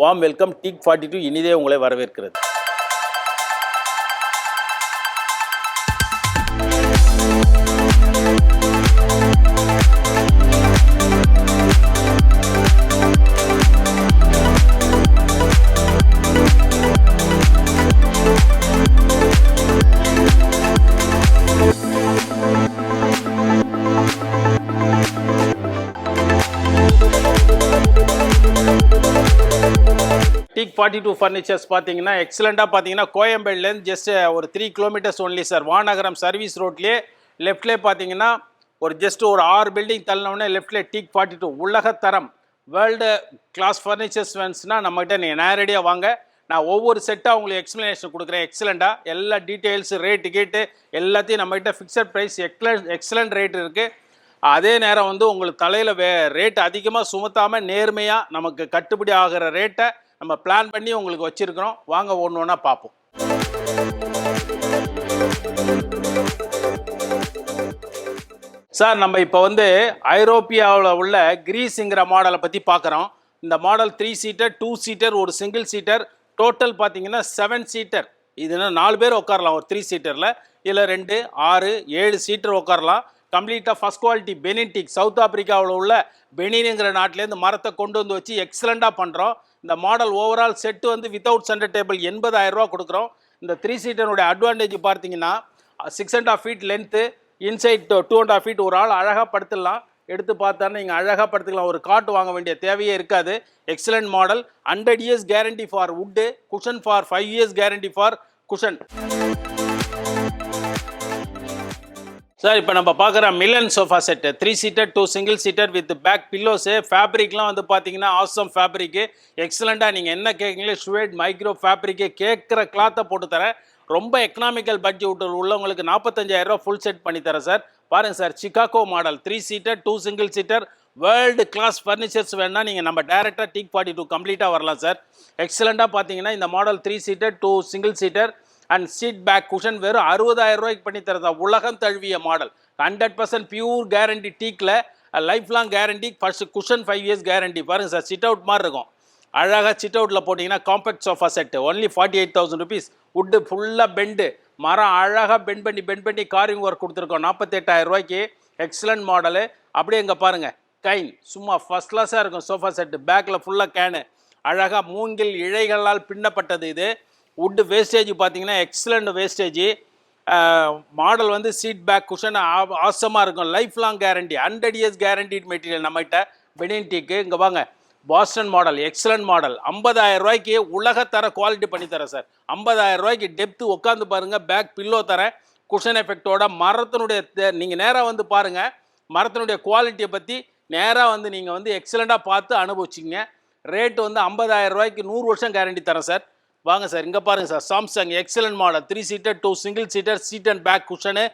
Warm welcome teak forty two இனிதே உங்களை வரவேற்கிறது. ஃபார்ட்டி டூ ஃபர்னிச்சர்ஸ் பார்த்தீங்கன்னா எக்ஸலண்ட்டாக பார்த்தீங்கன்னா கோயம்பேடுலேருந்து ஜஸ்ட் ஒரு three kilometres only sir Vanagaram service ரோட்லேயே லெஃப்ட்லேயே பார்த்தீங்கன்னா ஒரு ஜஸ்ட் ஒரு ஆறு பில்டிங் தள்ளினோடனே லெஃப்ட்லேயே டீக் ஃபார்ட்டி டூ உலகத்தரம். வேர்ல்டு கிளாஸ் ஃபர்னிச்சர்ஸ் வேன்ஸ்னால் நம்மகிட்ட நீங்கள் நேரடியாக வாங்க. நான் ஒவ்வொரு செட்டாக உங்களுக்கு எக்ஸ்ப்ளனேஷன் கொடுக்குறேன். எக்ஸலண்ட்டாக எல்லா டீட்டெயில்ஸ் ரேட்டு கேட்டு எல்லாத்தையும் நம்மகிட்ட fixed price excellent excellent rate இருக்குது அதே நேரம் வந்து உங்களுக்கு தலையில் வே ரேட் அதிகமாக சுமத்தாமல் நேர்மையாக நமக்கு கட்டுப்படி ஆகிற ரேட்டை நம்ம பிளான் பண்ணி உங்களுக்கு வச்சுருக்கிறோம். வாங்க ஒன்று ஒன்றா பார்ப்போம். சார் நம்ம இப்போ வந்து ஐரோப்பியாவில் உள்ள கிரீஸுங்கிற மாடலை பற்றி பார்க்குறோம். இந்த model three seater two seater ஒரு சிங்கிள் சீட்டர் டோட்டல் பார்த்தீங்கன்னா செவன் சீட்டர் இதுனா நாலு பேர் உட்காரலாம் ஒரு த்ரீ சீட்டரில் இல்லை ரெண்டு ஆறு ஏழு சீட்டர் உட்காரலாம். கம்ப்ளீட்டாக ஃபஸ்ட் குவாலிட்டி பெனின்டிக் சவுத் ஆப்பிரிக்காவில் உள்ள பெனினுங்கிற நாட்டிலேருந்து மரத்தை கொண்டு வந்து வச்சு எக்ஸலண்ட்டாக பண்ணுறோம் இந்த மாடல் ஓவரால் செட்டு வந்து வித்தவுட் சென்டர் டேபிள் எண்பதாயிரம் ரூபா கொடுக்குறோம். இந்த த்ரீ சீட்டனுடைய அட்வான்டேஜ் பார்த்தீங்கன்னா six and half feet length inside two and half feet ஒரு ஆள் அழகாக படுத்துடலாம். எடுத்து பார்த்தாலும் நீங்கள் அழகாக படுத்துக்கலாம். ஒரு காட்டு வாங்க வேண்டிய தேவையே இருக்காது. Excellent model hundred years guarantee for wood cushion for five years guarantee for cushion sir இப்போ நம்ம பார்க்குற Milan sofa set three seater two single seater with back pillows ஃபேப்ரிக்லாம் வந்து பார்த்தீங்கன்னா ஆசம் ஃபேப்ரிக்கு எக்ஸலண்ட்டாக நீங்கள் என்ன கேட்குறீங்களோ ஷுவேட் மைக்ரோ ஃபேப்ரிக்கு கேட்குற கிளாத்தை போட்டு தரேன். ரொம்ப எக்கனாமிக்கல் பட்ஜெட் உள்ளவங்களுக்கு நாற்பத்தஞ்சாயிரம் ரூபா ஃபுல் செட் பண்ணி தரேன் சார் பாருங்கள் sir Chicago model three seater two single seater world class furnitures வேணா நீங்கள் நம்ம டேரெக்டாக டீக் ஃபார்ட்டி டூ கம்ப்ளீட்டாக வரலாம் சார் எக்ஸலண்ட்டாக பார்த்தீங்கன்னா இந்த model three seater two single seater and seat back cushion வெறும் அறுபதாயிரம் ரூபாய்க்கு பண்ணி தரதா? உலகம் தழுவிய model. Hundred percent pure guarantee டீக்கில் life long guarantee first cushion five years guarantee பாருங்கள் சார் சிட் அவுட் மாதிரி இருக்கும். அழகாக சிட் அவுட்டில் போட்டிங்கன்னா compact sofa set only forty eight thousand rupees wood ஃபுல்லாக பெண்டு மரம் அழகாக பெண்ட் பண்ணி பெண்ட் பண்ணி காரிங் ஒர்க் கொடுத்துருக்கோம். நாற்பத்தெட்டாயிரம் ரூபாய்க்கு. எக்ஸலண்ட் மாடலு அப்படியே இங்கே பாருங்கள் கைன் சும்மா ஃபஸ்ட் கிளாஸாக இருக்கும் சோஃபா செட்டு பேக்கில் ஃபுல்லாக கேனு அழகாக மூங்கில் இழைகளால் பின்னப்பட்டது இது. வுட்டு வேஸ்டேஜ் பார்த்தீங்கன்னா எக்ஸலண்ட் வேஸ்டேஜ் மாடல் வந்து சீட் பேக் குஷன் ஆசமாக இருக்கும். Life long guarantee hundred years guaranteed material நம்மகிட்ட பெனின்டிக்கு இங்கே வாங்க பாஸ்டன் மாடல் எக்ஸலண்ட் மாடல் ஐம்பதாயிரம் ரூபாய்க்கு உலகத்தர குவாலிட்டி பண்ணி தரேன் சார். ஐம்பதாயிரம் ரூபாய்க்கு டெப்த்து உட்காந்து பாருங்கள் பேக் பில்லோ தரேன். குஷன் எஃபெக்டோட மரத்தினுடைய நீங்கள் நேராக வந்து பாருங்கள் மரத்தினுடைய குவாலிட்டியை பற்றி நேராக வந்து நீங்கள் வந்து எக்ஸலண்ட்டாக பார்த்து அனுபவிச்சிங்க ரேட்டு வந்து ஐம்பதாயிரம் ரூபாய்க்கு நூறு வருஷம் கேரண்டி தரேன் சார். வாங்க சார் இங்கே பாருங்கள் sir. Samsung excellent model three seater two single seater seat and back cushion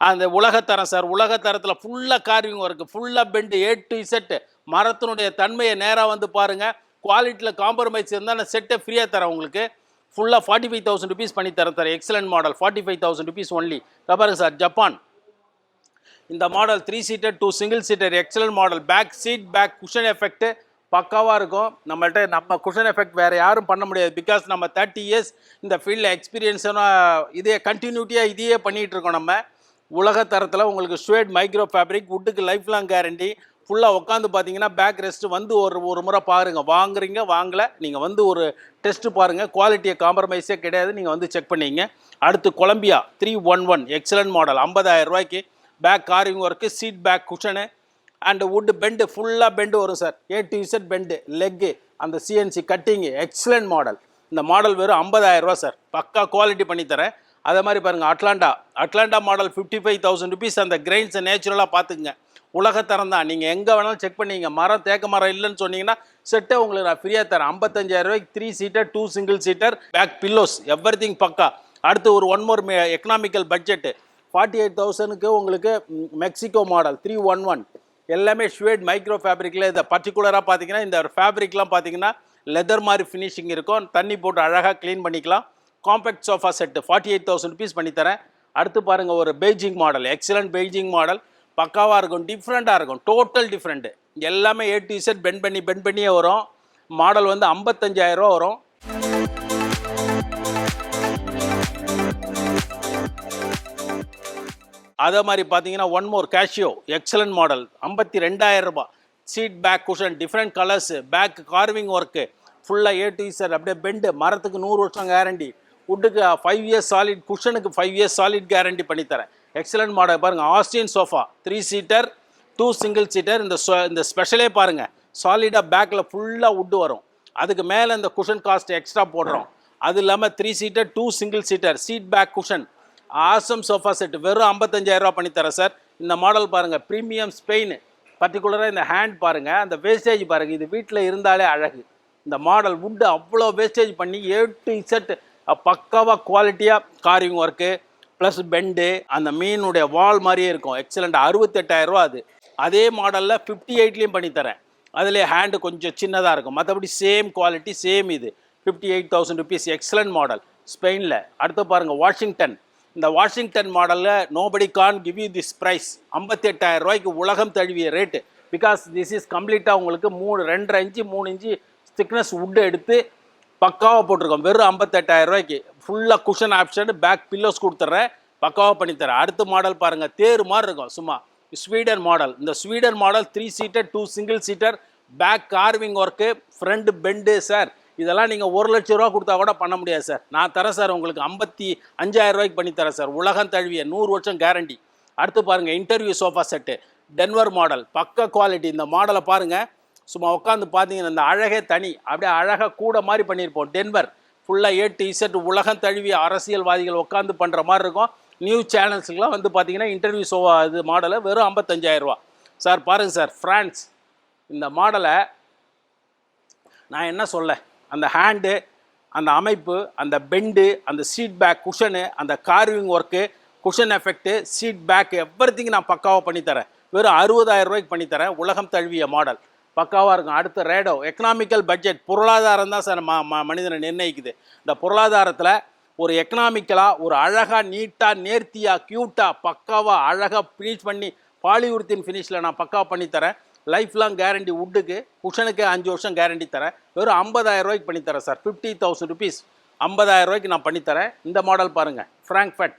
அந்த உலகத்தரம் சார் உலகத்தரத்தில் ஃபுல்லாக கார்விங் ஒர்க்கு ஃபுல்லாக பெண்டு ஏ டு இசட்டு மரத்தினுடைய தன்மையை நேராக வந்து பாருங்கள் குவாலிட்டியில் காம்ப்ரமைஸ் இருந்தால் நான் செட்டை ஃப்ரீயாக தரேன் உங்களுக்கு. ஃபுல்லாக ஃபார்ட்டி ஃபைவ் தௌசண்ட் ருபீஸ் பண்ணி தரேன் sir excellent model forty five thousand rupees only பாருங்க சார் ஜப்பான் இந்த model three seater two single seater excellent model back seat back cushion effect பக்காவாக இருக்கும். நம்மள்ட்ட நம்ம குஷன் எஃபெக்ட் வேறு யாரும் பண்ண முடியாது. பிகாஸ் நம்ம தேர்ட்டி இயர்ஸ் இந்த ஃபீல்டில் எக்ஸ்பீரியன்ஸான இதே கண்டினியூட்டியாக இதையே பண்ணிகிட்டு இருக்கோம் நம்ம. உலக தரத்தில் உங்களுக்கு ஸ்வேட் மைக்ரோ ஃபேப்ரிக் வுட்டுக்கு லைஃப் லாங் கேரண்டி ஃபுல்லாக உட்காந்து பார்த்தீங்கன்னா பேக் ரெஸ்ட் வந்து ஒரு ஒரு முறை பாருங்கள் வாங்குறீங்க வாங்கலை நீங்கள் வந்து ஒரு டெஸ்ட்டு பாருங்கள் குவாலிட்டியை காம்ப்ரமைஸே கிடையாது. நீங்கள் வந்து செக் பண்ணிங்க. அடுத்து Colombia three one one excellent model ஐம்பதாயிரம் ரூபாய்க்கு back carving work seat back cushion and wood bend ஃபுல்லாக பெண்டு வரும் sir A to Z bend leg அந்த சிஎன்சி கட்டிங்கு எக்ஸலண்ட் மாடல் இந்த மாடல் வெறும் ஐம்பதாயிரரூவா சார் பக்கா குவாலிட்டி பண்ணித்தரேன் அதே மாதிரி பாருங்கள் Atlanta Atlanta model fifty five thousand rupees அந்த கிரெயின்ஸை நேச்சுரலாக பார்த்துக்குங்க. உலகத்தரம் தான். நீங்கள் எங்கே வேணாலும் செக் பண்ணிங்க மரம் தேக்க மரம் இல்லைன்னு சொன்னீங்கன்னா செட்டை உங்களுக்கு நான் ஃப்ரீயாக தரேன். 55000 ரூபாய்க்கு three seater two single seater back pillows everything பக்கா. அடுத்து ஒரு one more economical budget forty eight தௌசண்ட்க்கு உங்களுக்கு Mexico model three one one எல்லாமே ஷுவேட் மைக்ரோ ஃபேப்ரிக்கில் இதை பர்டிகுலராக பார்த்தீங்கன்னா இந்த ஃபேப்ரிக்லாம் பார்த்தீங்கன்னா லெதர் மாதிரி ஃபினிஷிங் இருக்கும். தண்ணி போட்டு அழகாக க்ளீன் பண்ணிக்கலாம். Compact sofa set forty eight thousand rupees பண்ணித்தரேன். அடுத்து பாருங்கள் ஒரு Beijing model excellent Beijing model பக்காவாக இருக்கும் டிஃப்ரெண்ட்டாக இருக்கும் டோட்டல் டிஃப்ரெண்ட்டு எல்லாமே ஏ டு செட் பெண்ட் பண்ணி பெண்ட் பண்ணியே வரும். மாடல் வந்து 55000 ரூபா வரும். அதே மாதிரி பார்த்தீங்கன்னா one more Casio excellent model ஐம்பத்தி ரெண்டாயிரம் ரூபாய். Seat back cushion different colours back carving work ஃபுல்லாக ஏ டு சார் அப்படியே பெண்டு மரத்துக்கு நூறு வருஷம் கேரண்டி உட்டுக்கு ஃபைவ் இயர்ஸ் சாலிட் குஷனுக்கு ஃபைவ் இயர்ஸ் சாலிட் கேரண்டி பண்ணித்தரேன். எக்ஸலன்ட் மாடல் பாருங்கள் Austin sofa three seater two single seater இந்த இந்த ஸ்பெஷலே பாருங்கள் சாலிடாக பேக்கில் ஃபுல்லாக வுட்டு வரும். அதுக்கு மேலே இந்த குஷன் காஸ்ட் எக்ஸ்ட்ரா போடுறோம். அது இல்லாமல் three seater two single seater seat back cushion awesome sofa set வெறும் 55000 ரூபா பண்ணி தரேன் சார். இந்த மாடல் பாருங்கள் ப்ரீமியம் ஸ்பெயின் பர்டிகுலராக இந்த ஹேண்ட் பாருங்கள் அந்த வேஸ்டேஜ் பாருங்கள் இது வீட்டில் இருந்தாலே அழகு. இந்த மாடல் வுட்டு அவ்வளோ வேஸ்டேஜ் பண்ணி ஏ டு இசட் பக்காவாக குவாலிட்டியாக காரிங் ஒர்க்கு ப்ளஸ் பெண்டு அந்த மீனுடைய வால் மாதிரியே இருக்கும். எக்ஸலண்ட் அறுபத்தெட்டாயிரம் ரூபா அது. அதே மாடலில் ஃபிஃப்டி எயிட்லேயும் பண்ணித்தரேன் அதிலே ஹேண்டு கொஞ்சம் சின்னதாக இருக்கும். மற்றபடி சேம் குவாலிட்டி சேம் இது. Fifty eight thousand rupees excellent model ஸ்பெயினில் அடுத்து பாருங்கள் வாஷிங்டன் இந்த வாஷிங்டன் மாடலில் nobody can give you this price ஐம்பத்தெட்டாயிரம் ரூபாய்க்கு உலகம் தழுவிய ரேட்டு பிகாஸ் திஸ் இஸ் கம்ப்ளீட்டாக உங்களுக்கு மூணு ரெண்டரை இன்ச்சு மூணு இன்ச்சு திக்னஸ் வுட்டு எடுத்து பக்காவாக போட்டிருக்கோம். வெறும் 58000 ரூபாய்க்கு. ஃபுல்லாக குஷன் ஆப்ஷன் பேக் பில்லோஸ் கொடுத்துட்றேன் பக்காவாக பண்ணித்தரேன் அடுத்த மாடல் பாருங்கள் தேர் மாதிரி இருக்கும். சும்மா ஸ்வீடன் மாடல் இந்த Sweden model three seater two single seater back carving work front bend sir இதெல்லாம் நீங்கள் ஒரு லட்ச ரூபா கொடுத்தா கூட பண்ண முடியாது சார். நான் தரேன் சார். உங்களுக்கு ஐம்பத்தி அஞ்சாயிரம் ரூபாய்க்கு பண்ணி தரேன் சார். உலகம் தழுவிய நூறு வருஷம் கேரண்டி அடுத்து பாருங்கள் interview sofa set Denver model பக்க குவாலிட்டி இந்த மாடலை பாருங்கள் சும்மா உட்காந்து பார்த்தீங்கன்னா இந்த அழகே தனி. அப்படியே அழகாக கூட மாதிரி பண்ணியிருப்போம். டென்வர் ஃபுல்லாக ஏ இசட் உலகம் தழுவிய அரசியல்வாதிகள் உட்காந்து பண்ணுற மாதிரி இருக்கும். நியூஸ் சேனல்ஸுக்கெலாம் வந்து பார்த்தீங்கன்னா இன்டர்வியூ ஷோ இது மாடலை வெறும் 55000 சார் பாருங்கள் சார். ஃப்ரான்ஸ் இந்த மாடலை நான் என்ன சொல்ல? அந்த ஹேண்டு அந்த அமைப்பு அந்த பெண்டு அந்த சீட் பேக் குஷனு அந்த carving work cushion effect seat back everything நான் பக்காவாக பண்ணித்தரேன் வெறும் 60000 ரூபாய்க்கு பண்ணித்தரேன் உலகம் தழுவிய மாடல் பக்காவாக இருக்கும். அடுத்த ரேடோ எக்கனாமிக்கல் பட்ஜெட் பொருளாதாரம் தான் சார் ம ம- மனிதனை நிர்ணயிக்குது. இந்த பொருளாதாரத்தில் ஒரு எக்கனாமிக்கலாக ஒரு அழகாக நீட்டாக நேர்த்தியாக க்யூட்டாக பக்காவாக அழகாக ஃபினிஷ் பண்ணி பாலிவுர்த்தின் ஃபினிஷில் நான் பக்காவாக பண்ணித்தரேன் லைஃப் லாங் கேரண்டி உட்டுக்கு குஷனுக்கு அஞ்சு வருஷம் கேரண்டி தரேன். வெறும் 50000 ரூபாய்க்கு பண்ணித்தரேன் சார் ஃபிஃப்டி தௌசண்ட் ருபீஸ் 50000 ரூபாய்க்கு நான் பண்ணித்தரேன் இந்த மாடல் பாருங்கள் ஃப்ராங்க்ஃபர்ட்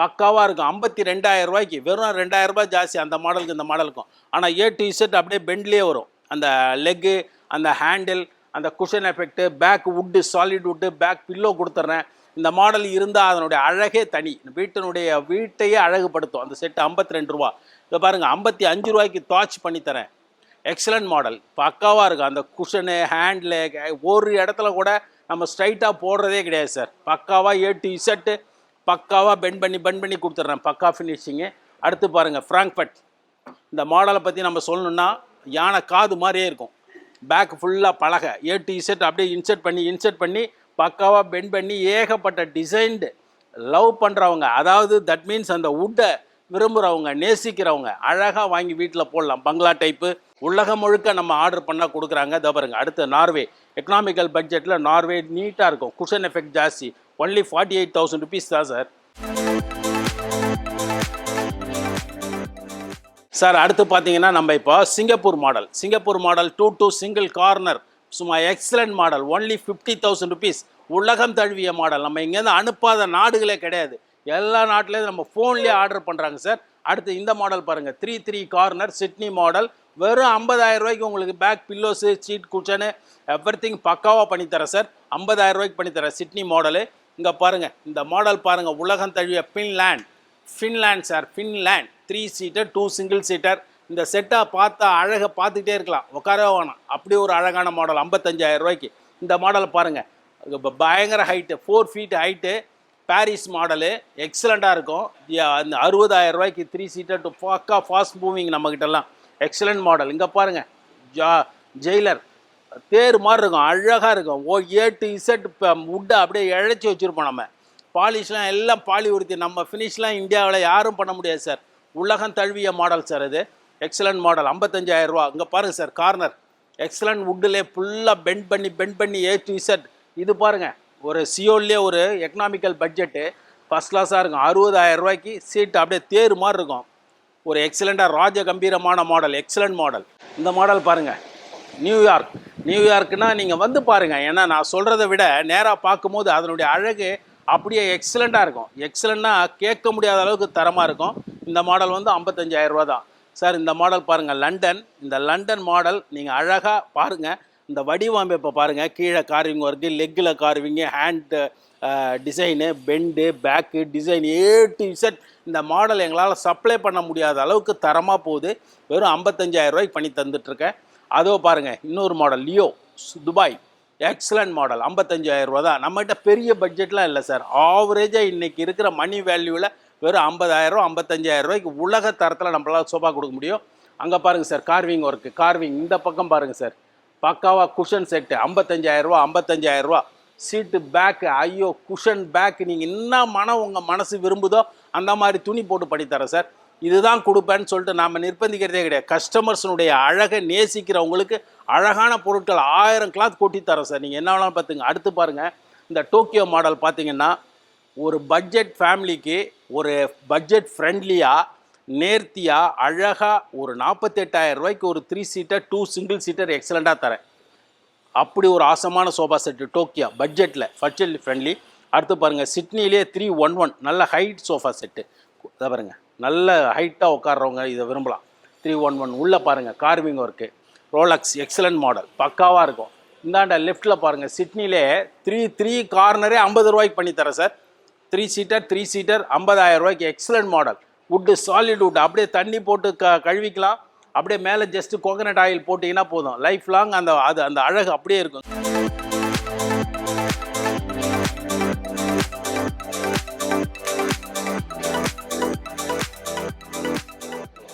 பக்காவாக இருக்கும். ஐம்பத்தி ரெண்டாயிரம் ரூபாய்க்கு வெறும் ரெண்டாயிரம் ரூபாய் ஜாஸ்தி அந்த மாடலுக்கு இந்த மாடலுக்கும் ஆனால் ஏ டு இசட் அப்படியே பெண்ட்லேயே வரும். அந்த லெக்கு அந்த ஹேண்டில் அந்த cushion effect back wood solid wood back pillow கொடுத்துட்றேன் இந்த மாடல் இருந்தால் அதனுடைய அழகே தனி. வீட்டினுடைய வீட்டையே அழகுபடுத்தும். அந்த செட்டு 52 ரெண்டு ரூபா. இதை பாருங்கள் ஐம்பத்தி அஞ்சு ரூபாய்க்கு தாச் பண்ணித்தரேன் எக்ஸலண்ட் மாடல் பக்காவாக இருக்கும் அந்த குஷனு ஹேண்டில் ஒரு இடத்துல கூட நம்ம ஸ்ட்ரைட்டாக போடுறதே கிடையாது சார் பக்காவாக ஏ டு இசட்டு பக்காவாக பெண்ட் பண்ணி பெண்ட் பண்ணி கொடுத்துட்றேன். பக்கா ஃபினிஷிங்கு அடுத்து பாருங்கள் ஃப்ராங்க்பட் இந்த மாடலை பற்றி நம்ம சொல்லணும்னா யானை காது மாதிரியே இருக்கும். பேக் ஃபுல்லாக பலகை ஏ டு இசட் அப்படியே இன்சர்ட் பண்ணி இன்சர்ட் பண்ணி பக்காவாக பெண்ட் பண்ணி ஏகப்பட்ட டிசைன்டு லவ் பண்ணுறவங்க அதாவது தட் மீன்ஸ் அந்த உட்டை விரும்புகிறவங்க நேசிக்கிறவங்க அழகாக வாங்கி வீட்டில் போடலாம். பங்களா டைப்பு உலகம் முழுக்க நம்ம ஆர்டர் பண்ணால் கொடுக்குறாங்க. இதை பாருங்க அடுத்து நார்வே. எக்கனாமிக்கல் பட்ஜெட்டில் நார்வே நீட்டாக இருக்கும். குஷன் எஃபெக்ட் ஜாஸ்தி. Only forty eight thousand rupees தான் சார் சார் அடுத்து பார்த்தீங்கன்னா நம்ம இப்போ Singapore model Singapore model two two single corner சும்மா excellent model only fifty thousand rupees உலகம் தழுவிய மாடல் நம்ம இங்கேருந்து அனுப்பாத நாடுகளே கிடையாது. எல்லா நாட்டிலேயும் நம்ம ஃபோன்லேயே ஆர்டர் பண்ணுறாங்க சார். அடுத்து இந்த மாடல் பாருங்கள் three three corner Sydney model வெறும் 50000 ரூபாய்க்கு உங்களுக்கு back pillows seat cushion everything பக்காவாக பண்ணித்தரேன் சார். 50000 ரூபாய்க்கு பண்ணித்தரேன் சிட்னி மாடலு இங்கே பாருங்கள் இந்த மாடல் பாருங்கள் உலகம் தழுவிய Finland Finland sir Finland three seater two single seater இந்த செட்டை பார்த்தா அழகை பார்த்துக்கிட்டே இருக்கலாம். உட்காரவே வேணாம். அப்படி ஒரு அழகான மாடல் 55000 ரூபாய்க்கு. இந்த மாடலை பாருங்கள் பயங்கர height four feet height Paris model. எக்ஸலண்ட்டாக இருக்கும். அந்த 60000 ரூபாய்க்கு த்ரீ சீட்டர் டு ஃபாக்கா ஃபாஸ்ட் மூவிங் நம்மக்கிட்டலாம் எக்ஸலண்ட் மாடல் இங்கே பாருங்கள் ஜா ஜெயிலர் தேர் மாதிரி இருக்கும். அழகாக இருக்கும். ஓ ஏ டு இசட் உட்டை அப்படியே இழைச்சி வச்சுருப்போம் நம்ம. பாலிஷ்லாம் எல்லாம் பாலி உறுத்தி நம்ம ஃபினிஷ்லாம் இந்தியாவில் யாரும் பண்ண முடியாது சார் உலகம் தழுவிய மாடல் சார் இது. எக்ஸலண்ட் மாடல் 55000 ரூபா. இங்கே பாருங்கள் சார் கார்னர் எக்ஸலண்ட் வுட்டிலே ஃபுல்லாக பெண்ட் பண்ணி பெண்ட் பண்ணி ஏ டு இசட் இது பாருங்கள் ஒரு சியோல்லே ஒரு எக்கனாமிக்கல் பட்ஜெட்டு ஃபஸ்ட் கிளாஸாக இருக்கும். 60000 ரூபாய்க்கு சீட்டு அப்படியே தேர் மாதிரி இருக்கும். ஒரு எக்ஸலண்ட்டாக ராஜ கம்பீரமான மாடல் எக்ஸலண்ட் மாடல் இந்த மாடல் பாருங்கள் நியூயார்க் நியூயார்க்குனா நீங்கள் வந்து பாருங்கள் ஏன்னா நான் சொல்கிறத விட நேராக பார்க்கும்போது அதனுடைய அழகு அப்படியே எக்ஸலண்ட்டாக இருக்கும். எக்ஸலண்ட்னா கேட்க முடியாத அளவுக்கு தரமாக இருக்கும். இந்த மாடல் வந்து 55000 ரூபா தான். சார் இந்த மாடல் பாருங்கள் லண்டன் இந்த லண்டன் மாடல் நீங்கள் அழகாக பாருங்கள் இந்த வடிவமைப்பை பாருங்கள் கீழே carving work லெக்கில் carving hand design bend back design A to Z இந்த மாடல் எங்களால் சப்ளை பண்ண முடியாத அளவுக்கு தரமாக போகுது. வெறும் 55000 ரூபாய்க்கு பண்ணி தந்துட்டுருக்கேன் அதோ பாருங்கள் இன்னொரு model Leo Dubai excellent model 55000 ரூபா தான். நம்மகிட்ட பெரிய பட்ஜெட்லாம் இல்லை சார் ஆவரேஜாக இன்றைக்கி இருக்கிற மணி வேல்யூவில் வெறும் 50000 ரூபா 55000 ரூபாய்க்கு உலக தரத்தில் நம்மளால் சோஃபா கொடுக்க முடியும். அங்கே பாருங்கள் சார் கார்விங் ஒர்க்கு கார்விங் இந்த பக்கம் பாருங்கள் சார் பக்காவாக குஷன் செட்டு 55000 ரூபா 55000 ரூபா. சீட்டு பேக்கு ஐயோ குஷன் பேக்கு நீங்கள் என்ன மனம் உங்கள் மனசு விரும்புதோ அந்த மாதிரி துணி போட்டு பண்ணித்தரேன் சார். இதுதான் கொடுப்பேன்னு சொல்லிட்டு நாம் நிர்பந்திக்கிறதே கிடையாது. கஸ்டமர்ஸினுடைய அழகை நேசிக்கிறவங்களுக்கு அழகான பொருட்கள் ஆயிரம் கிளாத் கொட்டி தரோம் சார். நீங்கள் என்ன வேணாலும் பார்த்துங்க. அடுத்து பாருங்கள் இந்த டோக்கியோ மாடல் பார்த்தீங்கன்னா ஒரு பட்ஜெட் ஃபேமிலிக்கு ஒரு பட்ஜெட் ஃப்ரெண்ட்லியாக நேர்த்தியாக அழகாக ஒரு நாற்பத்தெட்டாயிரம் ரூபாய்க்கு ஒரு three seater two single seater எக்ஸலண்ட்டாக தரேன். அப்படி ஒரு ஆசமான சோஃபா செட்டு டோக்கியா பட்ஜெட்டில் பட்ஜெட் ஃப்ரெண்ட்லி அடுத்து பாருங்கள் சிட்னிலே த்ரீ ஒன் ஒன் நல்ல ஹைட் சோஃபா செட்டு இதை பாருங்கள் நல்ல ஹைட்டாக உட்கார்றவங்க இதை விரும்பலாம். த்ரீ ஒன் ஒன் உள்ளே பாருங்கள் carving work Rolex excellent model பக்காவாக இருக்கும். இந்தாண்ட லெஃப்ட்டில் பாருங்கள் சிட்னிலே த்ரீ த்ரீ கார்னரே ஐம்பது ரூபாய்க்கு பண்ணித்தரேன் sir three seater three seater ஐம்பதாயிரம் ரூபாய்க்கு excellent model wood solid wood அப்படியே தண்ணி போட்டு க கழுவிக்கலாம். அப்படியே மேலே ஜஸ்ட் கோகனட் ஆயில் போட்டிங்கன்னா போதும். லைஃப் லாங் அந்த அது அந்த அழகு அப்படியே இருக்கும்.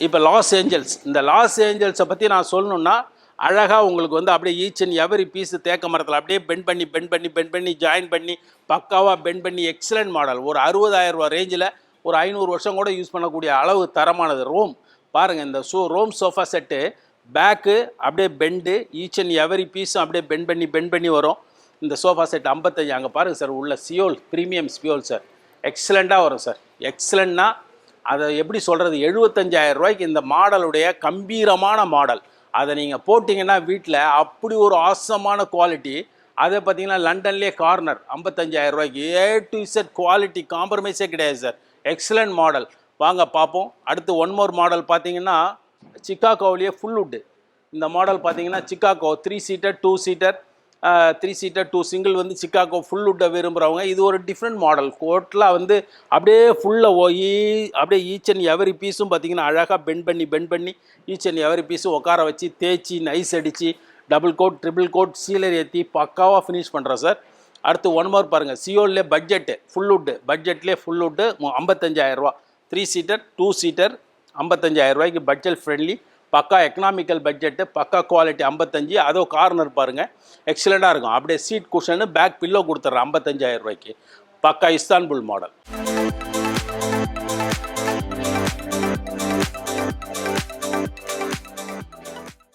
இப்போ லாஸ் ஏஞ்சல்ஸ் இந்த லாஸ் ஏஞ்சல்ஸை பற்றி நான் சொல்லணும்னா அழகாக உங்களுக்கு வந்து அப்படியே ஈச் அண்ட் எவரி பீஸ் தேக்க மரத்தில் அப்படியே பெண்ட் பண்ணி பெண்ட் பண்ணி பெண்ட் பண்ணி ஜாயின் பண்ணி பக்காவாக பெண்ட் பண்ணி எக்ஸலண்ட் மாடல் ஒரு அறுபதாயிரம் ரூபா ரேஞ்சில் ஒரு ஐநூறு வருஷம் கூட யூஸ் பண்ணக்கூடிய அளவு தரமானது. ரோம் பாருங்கள் இந்த show room sofa set back அப்படியே பெண்டு ஈச் அண்ட் எவரி பீஸும் அப்படியே பெண்ட் பண்ணி பெண்ட் பண்ணி வரும். இந்த சோஃபா செட் ஐம்பத்தஞ்சு அங்கே பாருங்கள் சார் உள்ள சியோல் ப்ரீமியம் சியோல் சார் எக்ஸலண்ட்டாக வரும் சார் எக்ஸலண்ட்னா அதை எப்படி சொல்கிறது எழுபத்தஞ்சாயிரம் ரூபாய்க்கு இந்த மாடலுடைய கம்பீரமான மாடல் அதை நீங்கள் போட்டிங்கன்னா வீட்டில் அப்படி ஒரு ஆசமான குவாலிட்டி அதை பார்த்தீங்கன்னா லண்டன்லேயே கார்னர் 55000 ரூபாய்க்கு ஏ டு இசட் குவாலிட்டி காம்ப்ரமைஸே கிடையாது சார் எக்ஸலண்ட் மாடல் வாங்க பார்ப்போம். அடுத்து ஒன் மோர் மாடல் பார்த்தீங்கன்னா சிக்காகோவிலேயே ஃபுல்வுட்டு இந்த மாடல் பார்த்தீங்கன்னா Chicago three seater two seater three seater two single வந்து சிக்காகோ ஃபுல் உட்டை விரும்புகிறவங்க இது ஒரு டிஃப்ரெண்ட் மாடல் கோட்டில் வந்து அப்படியே ஃபுல்லாக ஓய் அப்படியே ஈச் அண்ட் எவரி பீஸும் பார்த்தீங்கன்னா அழகாக பெண்ட் பண்ணி பெண்ட் பண்ணி ஈச் அண்ட் எவரி பீஸும் உட்கார வச்சு தேய்ச்சி நைஸ் அடித்து double coat triple coat sealer ஏற்றி பக்காவாக ஃபினிஷ் பண்ணுறோம் சார் அடுத்து ஒன் மோர் பாருங்கள் சியோல்லே பட்ஜெட்டு ஃபுல் உட்டு பட்ஜெட்லேயே ஃபுல் வுட்டு ஐம்பத்தஞ்சாயிரரூவா த்ரீ சீட்டர் டூ சீட்டர் ஐம்பத்தஞ்சாயிரம் ரூபாய்க்கு பட்ஜெட் ஃப்ரெண்ட்லி பக்கா எக்கனாமிக்கல் பட்ஜெட்டு பக்கா குவாலிட்டி ஐம்பத்தஞ்சு. அதோ கார்னர் பாருங்கள் எக்ஸலண்ட்டாக இருக்கும். அப்படியே சீட் குஷனு பேக் பில்லோ கொடுத்துட்றேன் ஐம்பத்தஞ்சாயிரம் ரூபாய்க்கு. பக்கா இஸ்தான்புல் மாடல்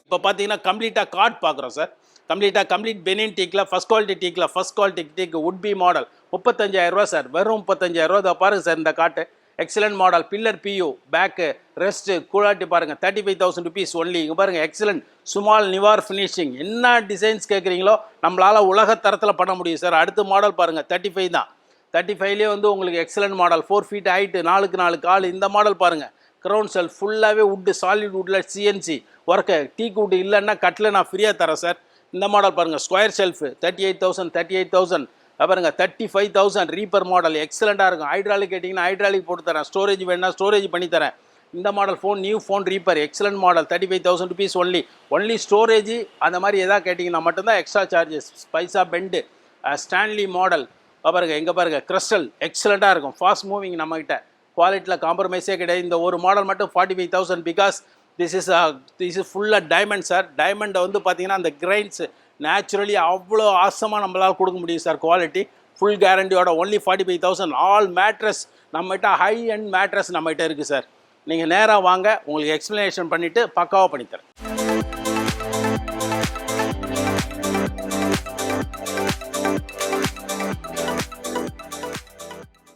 இப்போ பார்த்தீங்கன்னா கம்ப்ளீட்டாக கார்ட் பார்க்குறோம் சார் கம்ப்ளீட்டாக கம்ப்ளீட் பெனின் டீக்கில் ஃபஸ்ட் குவாலிட்டி டீக்கில் first quality teak wood B model முப்பத்தஞ்சாயிரம் ரூபா சார் வெறும் முப்பத்தஞ்சாயிரரூவா இதை பாருங்க சார் இந்த காட்டு. எக்ஸலண்ட் மாடல் பில்லர் பியூ பேக்கு ரெஸ்ட்டு கூலாட்டி பாருங்கள் thirty five thousand rupees only இங்கே பாருங்கள் எக்ஸலண்ட் சுமால் நிவார் ஃபினிஷிங் என்ன டிசைன்ஸ் கேட்குறீங்களோ நம்மளால் உலக தரத்தில் பண்ண முடியும் சார் அடுத்த மாடல் பாருங்கள் தேர்ட்டி ஃபைவ் தான். தேர்ட்டி ஃபைவ்லேயே வந்து உங்களுக்கு excellent model four feet height நாலுக்கு நாலு கால் இந்த மாடல் பாருங்கள் க்ரௌண்ட் செல் ஃபுல்லாகவே உட்டு சாலிட் உட்டில் சிஎன்சி ஒர்க்கு டீக் வுட் இல்லைன்னா கட்டில் நான் ஃப்ரீயாக தரேன் சார் இந்த மாடல் பாருங்கள் square shelf thirty eight thousand thirty eight thousand பாருங்க thirty five thousand reaper model எக்ஸலண்ட்டாக இருக்கும். ஹைட்ராலிக் கேட்டிங்கன்னா ஹைட்ராலிக் போட்டு தரேன். ஸ்டோரேஜ் வேணுன்னா ஸ்டோரேஜ் பண்ணி தரேன். இந்த model phone new phone reaper excellent model thirty five thousand rupees only only storage அந்த மாதிரி எதாவது கேட்டிங்கன்னா மட்டும்தான் எக்ஸ்ட்ரா சார்ஜஸ் ஸ்பைஸா பெண்டு ஸ்டான்லி மாடல் பாருங்க எங்கே பாருங்க கிறிஸ்டல் எக்ஸலண்ட்டாக இருக்கும். ஃபாஸ்ட் மூவிங் நம்மக்கிட்ட குவாலிட்டியில் காம்ப்ரமைஸே கிடையாது. இந்த ஒரு மாடல் மட்டும் forty five thousand because this is this is ஃபுல்லாக டைமண்ட் சார் டைமண்டை வந்து பார்த்தீங்கன்னா அந்த கிரைன்ஸ் நேச்சுரலி அவ்வளோ ஆசமாக நம்மளால் கொடுக்க முடியும் sir quality full கேரண்டியோட only forty five thousand all mattress நம்மகிட்ட ஹை அண்ட் மேட்ரஸ் நம்மகிட்ட இருக்குது சார் நீங்கள் நேராக வாங்க உங்களுக்கு எக்ஸ்ப்ளனேஷன் பண்ணிவிட்டு பக்காவாக பண்ணித்தரேன்.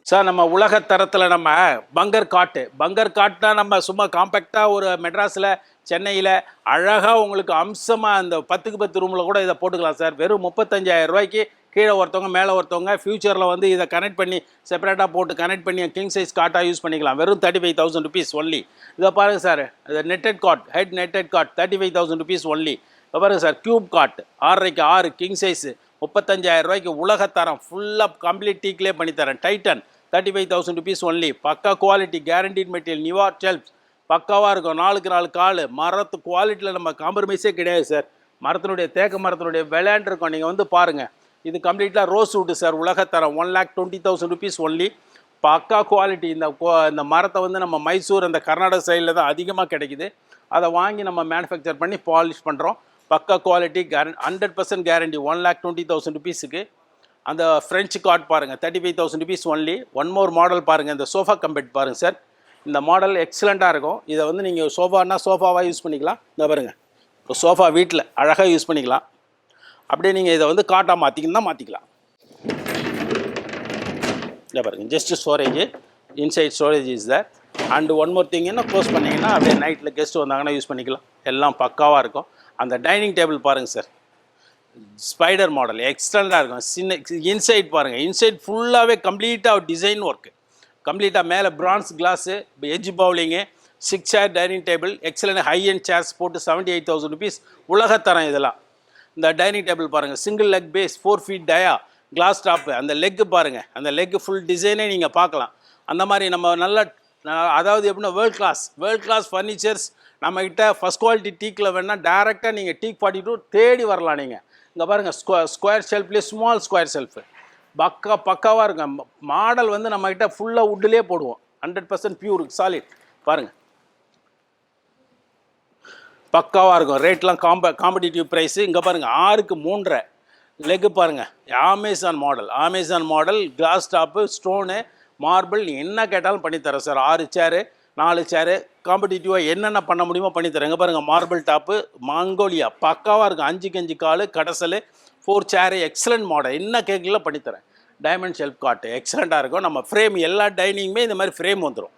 சார் நம்ம உலக தரத்தில் நம்ம பங்கர் காட்டு. பங்கர் காட்டுனா நம்ம சும்மா காம்பேக்டாக ஒரு மெட்ராஸில் சென்னையில் அழகாக உங்களுக்கு அம்சமாக அந்த பத்துக்கு பத்து ரூமில் கூட இதை போட்டுக்கலாம் சார். வெறும் முப்பத்தஞ்சாயிரம் ரூபாய்க்கு கீழே ஒருத்தவங்க மேலே ஒருத்தவங்க ஃப்யூச்சரில் வந்து இதை கனெக்ட் பண்ணி செப்பரேட்டாக போட்டு கனெக்ட் பண்ணி கிங் சைஸ் காட்டாக யூஸ் பண்ணிக்கலாம். வெறும் thirty five thousand rupees only இதை பாருங்கள் சார் இது netted cot head netted cot thirty five thousand rupees only இப்போ பாருங்கள் சார் கியூப் காட் ஆறரைக்கு ஆறு கிங் சைஸு முப்பத்தஞ்சாயிரம் ரூபாய்க்கு உலகத்தரம் ஃபுல்லாக கம்ப்ளீட் டீக்லே பண்ணித்தரேன் Titan thirty five thousand rupees only பக்கா குவாலிட்டி கேரண்டீட் மெட்டீரியல் நியூஆர் ஷெல்ஃப் பக்காவாக இருக்கும். நாளுக்கு நாலு கால். மரத்து குவாலிட்டியில் நம்ம காம்ப்ரமைஸே கிடையாது சார் மரத்தினுடைய தேக்க மரத்தினுடைய விளையாண்டு இருக்கும். நீங்கள் வந்து பாருங்கள் இது கம்ப்ளீட்டாக ரோஸ் வுட்டு சார் உலகத்தரம். One lakh twenty thousand rupees only பக்கா குவாலிட்டி இந்த இந்த மரத்தை வந்து நம்ம மைசூர் அந்த கர்நாடக சைடில் தான் அதிகமாக கிடைக்குது. அதை வாங்கி நம்ம மேனுஃபேக்சர் பண்ணி பாலிஷ் பண்ணுறோம் பக்கா quality guarantee hundred percent guarantee one lakh twenty thousand ருபீஸுக்கு அந்த ஃப்ரெஞ்சு கார்ட் பாருங்கள் thirty five thousand rupees only one more model பாருங்கள் இந்த சோஃபா கம்பெட் பாருங்கள் சார் இந்த மாடல் எக்ஸலண்ட்டாக இருக்கும். இதை வந்து நீங்கள் சோஃபானா சோஃபாவாக யூஸ் பண்ணிக்கலாம். இந்த பாருங்கள் இப்போ சோஃபா வீட்டில் அழகாக யூஸ் பண்ணிக்கலாம். அப்படியே நீங்கள் இதை வந்து காட்டாக மாற்றிங்கன்னா தான் மாற்றிக்கலாம் இல்லை பாருங்கள் just storage inside storage is there and one more thing என்ன க்ளோஸ் பண்ணிங்கன்னா அப்படியே நைட்டில் கெஸ்ட் வந்தாங்கன்னா யூஸ் பண்ணிக்கலாம். எல்லாம் பக்காவாக இருக்கும். அந்த டைனிங் டேபிள் பாருங்கள் சார் ஸ்பைடர் மாடல் எக்ஸ்டெண்டாக இருக்கும். சின்ன இன்சைட் பாருங்கள் இன்சைட் ஃபுல்லாகவே கம்ப்ளீட்டாக டிசைன் ஒர்க்கு கம்ப்ளீட்டாக மேலே bronze glass edge bevelling six chair dining table excellent high and chairs போட்டு செவன்ட்டி எயிட் தௌசண்ட் ருபீஸ் உலகத்தரம் இதெல்லாம். இந்த டைனிங் டேபிள் பாருங்கள் single leg base four feet dia glass top அந்த லெக்கு பாருங்கள் அந்த லெக்கு ஃபுல் டிசைனே நீங்கள் பார்க்கலாம். அந்த மாதிரி நம்ம நல்ல அதாவது எப்படின்னா world class world class furnitures நம்மக்கிட்ட ஃபஸ்ட் குவாலிட்டி டீக்கில் வேணால் டேரெக்டாக நீங்கள் டீக் ஃபார்ட்டி டூ தேடி வரலாம் நீங்கள் இங்கே பாருங்கள் ஸ்கொ ஸ்கொயர் ஷெல்ஃப்லேயே ஸ்மால் ஸ்கொயர் ஷெல்ஃபு பக்கா பக்காவாக இருக்கும் மாடல் வந்து நம்மக்கிட்ட ஃபுல்லாக வுட்லேயே போடுவோம். ஹண்ட்ரட் பர்சன்ட் பியூர் சாலிட் பாருங்கள் பக்காவாக இருக்கும். ரேட்லாம் காம்ப காம்படிட்டிவ் ப்ரைஸு இங்கே பாருங்கள் ஆறுக்கு மூன்றரை. லெக்கு பாருங்கள் Amazon model Amazon model glass top stone marble என்ன கேட்டாலும் பண்ணித்தரேன் சார் ஆறு சேரு நாலு சேரு காம்படிட்டிவாக என்னென்ன பண்ண முடியுமோ பண்ணித்தரேங்க பாருங்கள் மார்பிள் டாப்பு மாங்கோலியா பக்காவாக இருக்கும். அஞ்சுக்கு அஞ்சு கால் கடைசல் ஃபோர் சேரு எக்ஸலண்ட் மாடல் என்ன கேட்கல பண்ணித்தரேன் டைமண்ட் ஷெல்ஃப் காட்டு எக்ஸலண்ட்டாக இருக்கும். நம்ம ஃப்ரேம் எல்லா டைனிங்குமே இந்த மாதிரி ஃப்ரேம் வந்துடும்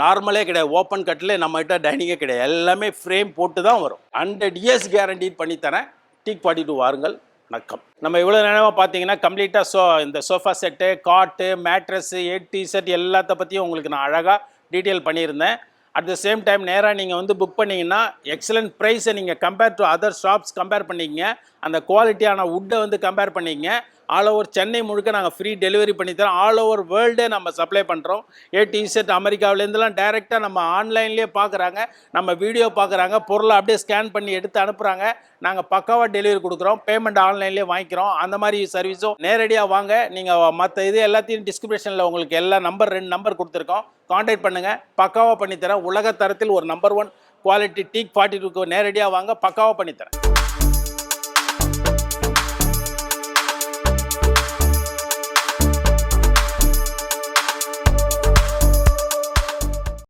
நார்மலே கிடையாது. ஓப்பன் கட்டில் நம்மகிட்ட டைனிங்கே கிடையாது. எல்லாமே ஃப்ரேம் போட்டு தான் வரும். ஹண்ட்ரட் இயர்ஸ் கேரண்டி பண்ணித்தரேன் டீக் பாட்டி டூ வாருங்கள். வணக்கம். நம்ம இவ்வளோ நேரமாக பார்த்தீங்கன்னா கம்ப்ளீட்டாக சோ இந்த சோஃபா செட்டு காட்டு மேட்ரஸ்ஸு ஏட் டிஷர்ட் எல்லாத்த பற்றியும் உங்களுக்கு நான் அழகாக டீட்டெயில் பண்ணியிருந்தேன். அட் த சேம் டைம் நேராக நீங்கள் வந்து புக் பண்ணிங்கன்னா எக்ஸலண்ட் ப்ரைஸை நீங்கள் compare to other shops compare பண்ணிக்கங்க. அந்த குவாலிட்டியான வுட்டை வந்து கம்பேர் பண்ணிக்கங்க. ஆல் ஓவர் சென்னை முழுக்க நாங்கள் ஃப்ரீ டெலிவரி பண்ணித்தரோம் ஆல் ஓவர் வேர்ல்டே நம்ம சப்ளை பண்ணுறோம் ஏ டிஷர்ட் அமெரிக்காவிலேருந்துலாம் டைரெக்டாக நம்ம ஆன்லைன்லேயே பார்க்குறாங்க நம்ம வீடியோ பார்க்குறாங்க பொருளை அப்படியே ஸ்கேன் பண்ணி எடுத்து அனுப்புகிறாங்க நாங்கள் பக்காவாக டெலிவரி கொடுக்குறோம். பேமெண்ட் ஆன்லைன்லேயே வாங்கிக்கிறோம். அந்த மாதிரி சர்வீஸும் நேரடியாக வாங்க. நீங்கள் மற்ற இது எல்லாத்தையும் டிஸ்கிரிப்ஷனில் உங்களுக்கு எல்லா நம்பர் ரெண்டு நம்பர் கொடுத்துருக்கோம். காண்டாக்ட் பண்ணுங்கள் பக்காவாக பண்ணித்தரேன். உலக தரத்தில் ஒரு number one quality teak forty டூக்கு நேரடியாக வாங்க. பக்காவாக பண்ணித்தரேன்.